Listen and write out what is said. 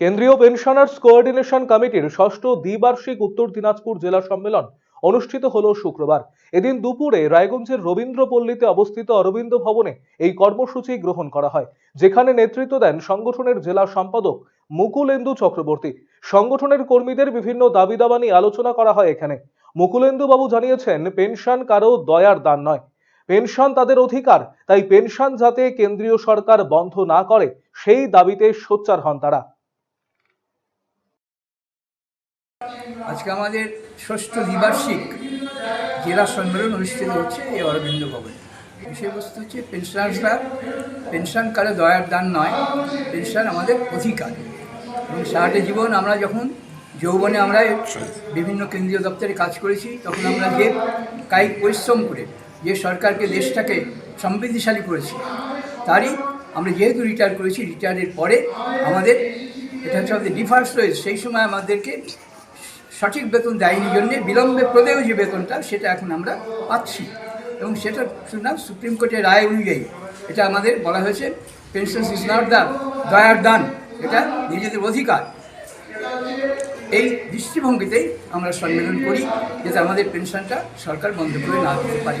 কেন্দ্রীয় pensioners coordination কমিটির ষষ্ঠ দ্বিবার্ষিক উত্তর দিনাজপুর জেলা সম্মেলন অনুষ্ঠিত হল শুক্রবার। এদিন দুপুরে রায়গঞ্জের রবীন্দ্রপল্লীতে অবস্থিত অরবিন্দ ভবনে এই কর্মসূচি গ্রহণ করা হয়, যেখানে নেতৃত্ব দেন সংগঠনের জেলা সম্পাদক মুকুলেন্দু চক্রবর্তী। সংগঠনের কর্মীদের বিভিন্ন দাবি দাবা নিয়ে আলোচনা করা হয় এখানে। মুকুলেন্দু বাবু জানিয়েছেন, পেনশন কারও দয়ার দান নয়। পেনশন তাদের অধিকার, তাই পেনশন যাতে কেন্দ্রীয় সরকার বন্ধ না করে, সেই দাবিতে সোচ্চার হন তারা। আজকে আমাদের ষষ্ঠ দ্বিবার্ষিক জেলা সম্মেলন অনুষ্ঠিত হচ্ছে এই অরবিন্দ ভবনে। বিষয়বস্তু হচ্ছে পেনশনার্সরা পেনশন কারও দয়ার দান নয়, পেনশন আমাদের অধিকার। এবং সারাটা জীবন আমরা যখন যৌবনে আমরা বিভিন্ন কেন্দ্রীয় দপ্তরে কাজ করেছি, তখন আমরা যে কায়িক পরিশ্রম করে যে সরকারকে, দেশটাকে সমৃদ্ধিশালী করেছি, তারই আমরা যেহেতু রিটায়ার করেছি রিটায়ারের পরে আমাদের এটা হচ্ছে আমাদের ডিফার্স রয়েছে, সেই সময় আমাদেরকে সঠিক বেতন দেয়নি জন্যে বিলম্বে প্রদেয় যে বেতনটা, সেটা এখন আমরা পাচ্ছি। এবং সেটা শুনলাম সুপ্রিম কোর্টের রায় অনুযায়ী এটা আমাদের বলা হয়েছে পেনশন ইজ দান দ্য দয়ার দান এটা নিজেদের অধিকার। এই দৃষ্টিভঙ্গিতেই আমরা সম্মেলন করি, যাতে আমাদের পেনশনটা সরকার বন্ধ করে না দিতে পারে।